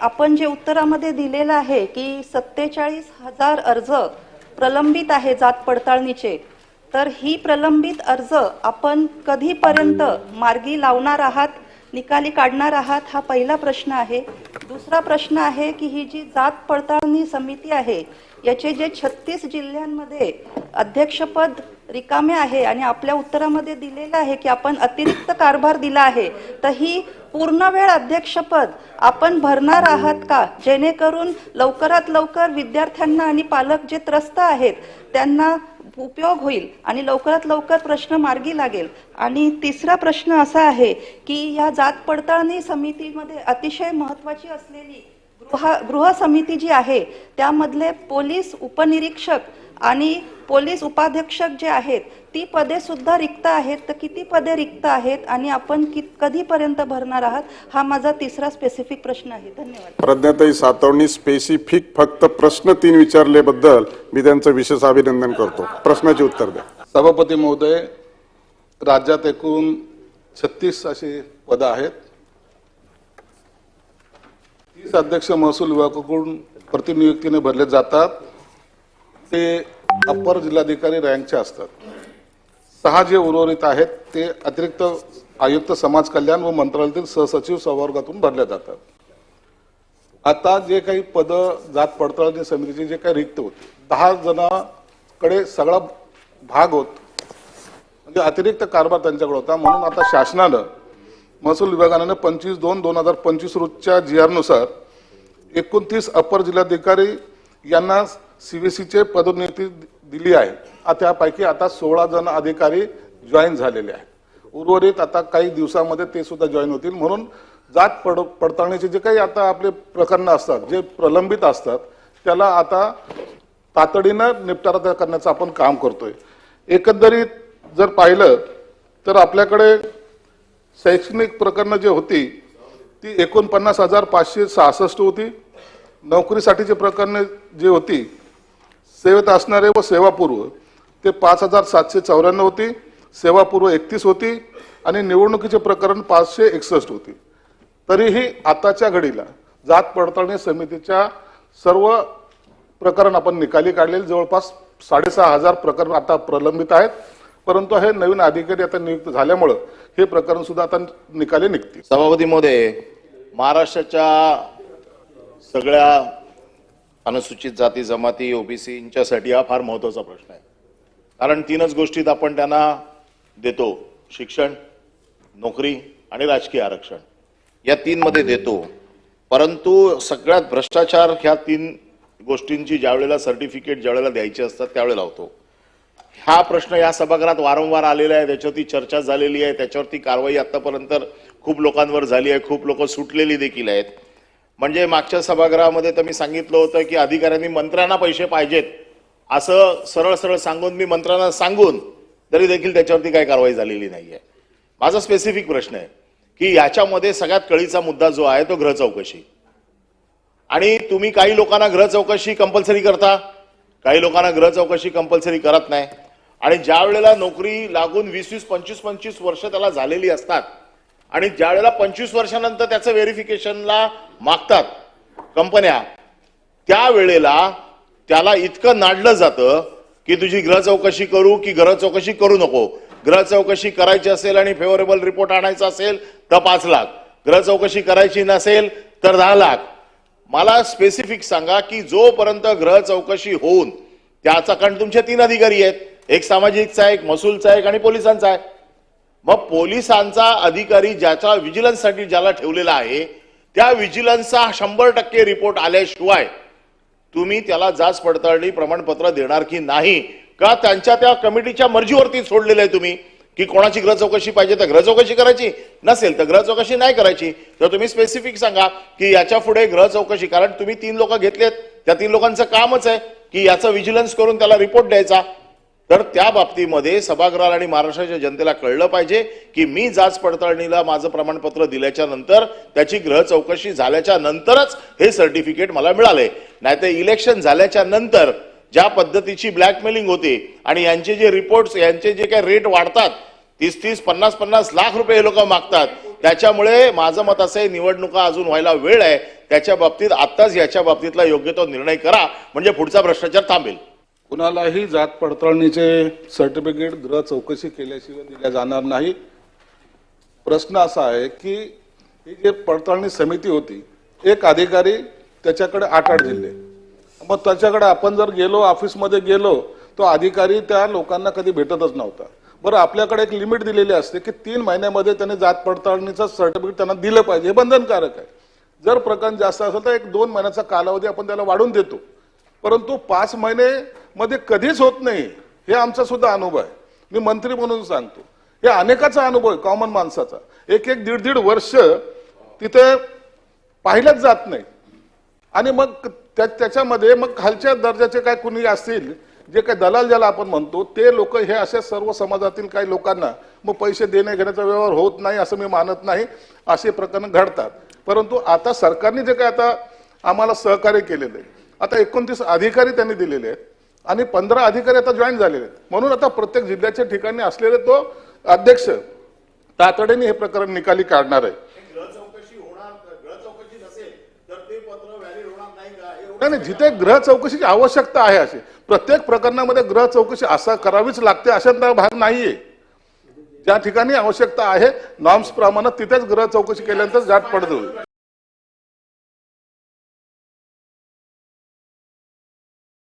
आपण जे उत्तरामध्ये दिलेलं आहे की सत्तेचाळीस हजार अर्ज प्रलंबित आहे जात पडताळणीचे तर ही प्रलंबित अर्ज आपण कधीपर्यंत मार्गी लावणार आहात निकाली काढणार आहात हा पहिला प्रश्न आहे. दुसरा प्रश्न आहे की ही जी जात पडताळणी समिती आहे याचे जे छत्तीस जिल्ह्यांमध्ये अध्यक्षपद रिकामे आहे आणि आपल्या उत्तरामध्ये दिलेलं आहे की आपण अतिरिक्त कारभार दिला आहे तर ही पूर्ण वेळ अध्यक्षपद आपण भरणार आहात का? जेणेकरून लवकरात लवकर विद्यार्थ्यांना आणि पालक जे त्रस्त आहेत त्यांना उपयोग होईल आणि लवकरात लवकर प्रश्न मार्गी लागेल. आणि तिसरा प्रश्न असा आहे की या जात पडताळणी समितीमध्ये अतिशय महत्वाची असलेली गृह गृह समिती जी आहे त्यामधले पोलीस उपनिरीक्षक आणि पोलीस उपाधीक्षक जे आहेत ती पदे सुद्धा रिक्त आहेत. तर किती पदे रिक्त आहेत आणि आपण कि कधीपर्यंत भरणार आहात हा माझा तिसरा स्पेसिफिक प्रश्न आहे. धन्यवाद. प्रज्ञाताई सातवणी स्पेसिफिक फक्त प्रश्न तीन विचारल्याबद्दल मी त्यांचं विशेष अभिनंदन करतो. प्रश्नाचे उत्तर द्या. सभापती महोदय राज्यात एकूण छत्तीस अशी पदं आहेत. तीस अध्यक्ष महसूल विभागाकडून प्रतिनियुक्तीने भरले जातात. ते अप्पर जिल्हाधिकारी रँकचे असतात. सहा जे उर्वरित आहेत ते अतिरिक्त आयुक्त समाज कल्याण व मंत्रालयातील सहसचिव संवर्गातून भरले जातात. आता जे काही पद जात पडताळणी समितीचे जे काही रिक्त होते दहा जणांकडे सगळा भाग होत. म्हणजे अतिरिक्त कारभार त्यांच्याकडे होता. म्हणून आता शासनानं महसूल विभागानं पंचवीस दोन दोन हजार पंचवीस रोजच्या जी आरनुसार एकोणतीस अपर जिल्हाधिकारी यांना सीबीसीचे पदोन्नती दिली आहे. त्यापैकी आता सोळा जण अधिकारी जॉईन झालेले आहेत. उर्वरित आता काही दिवसामध्ये ते सुद्धा जॉईन होतील. म्हणून जात पड पडताळणीचे जे काही आता आपले प्रकरणं असतात जे प्रलंबित असतात त्याला आता तातडीनं निपटारा करण्याचं आपण काम करतोय. एकंदरीत जर पाहिलं तर आपल्याकडे शैक्षणिक प्रकरणं जी होती ती एकोणपन्नास हजार पाचशे सहासष्ट होती. नोकरीसाठीची प्रकरणं जी होती सेवेत असणारे व सेवापूर्व ते पाच हजार सातशे चौऱ्याण्णव होती. सेवापूर्व एकतीस होती आणि निवडणुकीचे प्रकरण पाचशे एकसष्ट होती. तरीही आताच्या घडीला जात पडताळणी समितीच्या सर्व प्रकरण आपण निकाली काढलेले. जवळपास साडेसहा हजार प्रकरण आता प्रलंबित आहेत. परंतु हे नवीन अधिकारी आता नियुक्त झाल्यामुळं हे प्रकरण सुद्धा आता निकाली निघतील. सभापती महोदय महाराष्ट्राच्या सगळ्या अनुसूचित जाती जमाती ओबीसींच्यासाठी हा फार महत्त्वाचा प्रश्न आहे. कारण तीनच गोष्टीत आपण त्यांना देतो. शिक्षण नोकरी आणि राजकीय आरक्षण. या तीन मध्ये देतो. परंतु सगळ्यात भ्रष्टाचार ह्या तीन गोष्टींची ज्यावेळेला सर्टिफिकेट ज्यावेळेला द्यायची असतात त्यावेळेला होतो. हा प्रश्न या सभागृहात वारंवार आलेला आहे. त्याच्यावरती चर्चा झालेली आहे. त्याच्यावरती कारवाई आतापर्यंत खूप लोकांवर झाली आहे. खूप लोक सुटलेली देखील आहेत. म्हणजे मागच्या सभागृहामध्ये तर मी सांगितलं होतं की अधिकाऱ्यांनी मंत्र्यांना पैसे पाहिजेत. असं सरळ सरळ सांगून मी मंत्र्यांना सांगून तरी देखील त्याच्यावरती काही कारवाई झालेली नाहीये. माझा स्पेसिफिक प्रश्न आहे की याच्यामध्ये सगळ्यात कळीचा मुद्दा जो आहे तो गृह चौकशी. आणि तुम्ही काही लोकांना गृह चौकशी कंपल्सरी करता? काही लोकांना ग्रह चौकशी कंपल्सरी करत नाही. आणि ज्या वेळेला नोकरी लागून वीस वीस पंचवीस पंचवीस वर्ष त्याला झालेली असतात आणि ज्या वेळेला पंचवीस वर्षानंतर त्याचं व्हेरिफिकेशनला मागतात कंपन्या त्यावेळेला त्याला इतकं नाडलं जातं की तुझी ग्रह चौकशी करू की ग्रह चौकशी करू नको. ग्रह चौकशी करायची असेल आणि फेवरेबल रिपोर्ट आणायचा असेल तर पाच लाख. ग्रह चौकशी करायची नसेल तर दहा लाख. मला स्पेसिफिक सांगा की जोपर्यंत ग्रह चौकशी होऊन त्याचा कारण तुमचे तीन अधिकारी आहेत. एक सामाजिकचा एक महसूलचा एक आणि पोलिसांचा आहे. मग पोलिसांचा अधिकारी ज्याचा विजिलन्ससाठी ज्याला ठेवलेला आहे त्या विजिलन्सचा शंभर टक्के रिपोर्ट आल्याशिवाय तुम्ही त्याला जाच पडताळणी प्रमाणपत्र देणार की नाही? का त्यांच्या त्या कमिटीच्या मर्जीवरती सोडलेलं आहे तुम्ही? की कोणाची ग्रह चौकशी पाहिजे तर ग्रह चौकशी करायची. नसेल तर ग्रह चौकशी नाही करायची. तर तुम्ही स्पेसिफिक सांगा की याच्यापुढे ग्रह चौकशी कारण तुम्ही तीन लोक घेतलेत. त्या तीन लोकांचं कामच आहे की याचं विजिलन्स करून त्याला रिपोर्ट द्यायचा. तर त्या बाबतीमध्ये सभागृहाला आणि महाराष्ट्राच्या जनतेला कळलं पाहिजे की मी जाच पडताळणीला माझं प्रमाणपत्र दिल्याच्या नंतर त्याची ग्रह चौकशी झाल्याच्या नंतरच हे सर्टिफिकेट मला मिळाले. नाहीतर इलेक्शन झाल्याच्यानंतर ज्या पद्धतीची ब्लॅकमेलिंग होते आणि यांचे जे रिपोर्ट्स यांचे जे काही रेट वाढतात तीस तीस पन्नास पन्नास लाख रुपये हे लोक मागतात. त्याच्यामुळे माझं मत असं आहे निवडणुका अजून व्हायला वेळ आहे. त्याच्या बाबतीत आत्ताच याच्या बाबतीतला योग्य तो निर्णय करा. म्हणजे पुढचा भ्रष्टाचार थांबेल. कुणालाही जात पडताळणीचे सर्टिफिकेट गृह चौकशी केल्याशिवाय दिल्या जाणार नाही. प्रश्न असा आहे की ही जी पडताळणी समिती होती एक अधिकारी त्याच्याकडे आठ आठ जिल्हे मग त्याच्याकडे आपण जर गेलो ऑफिसमध्ये गेलो तो अधिकारी त्या लोकांना कधी भेटतच नव्हता. बरं आपल्याकडे एक लिमिट दिलेली असते की तीन महिन्यामध्ये त्यांनी जात पडताळणीचं सर्टिफिकेट त्यांना दिलं पाहिजे. हे बंधनकारक आहे. जर प्रकरण जास्त असेल तर एक दोन महिन्याचा कालावधी आपण त्याला वाढून देतो. परंतु पाच महिने मध्ये कधीच होत नाही हे आमचा सुद्धा अनुभव आहे. मी मंत्री म्हणून सांगतो. हे अनेकाचा अनुभव आहे कॉमन माणसाचा. एक एक दीड दीड वर्ष तिथे पाहिलंच जात नाही. आणि मग त्या त्याच्यामध्ये मग खालच्या दर्जाचे काय कुणी असतील जे काही दलाल ज्याला आपण म्हणतो ते लोक हे अशा सर्व समाजातील काही लोकांना मग पैसे देणे घेण्याचा व्यवहार होत नाही असं मी मानत नाही असे प्रकरण घडतात. परंतु आता सरकारने जे काय आता आम्हाला सहकार्य केलेलं आहे आता एकोणतीस अधिकारी त्यांनी दिलेले आहेत आणि पंधरा अधिकारी आता जॉईन झालेले आहेत. म्हणून आता प्रत्येक जिल्ह्याच्या ठिकाणी असलेले तो अध्यक्ष तातडीने हे प्रकरण निकाली काढणार आहे. नाही नाही जिथे ग्रह चौकशीची आवश्यकता आहे अशी. प्रत्येक प्रकरणामध्ये ग्रह चौकशी असा करावीच लागते अशा भाग नाहीये. ज्या ठिकाणी आवश्यकता आहे नॉर्म्स प्रमाणे तिथेच ग्रह चौकशी केल्यानंतर जाट पडत होईल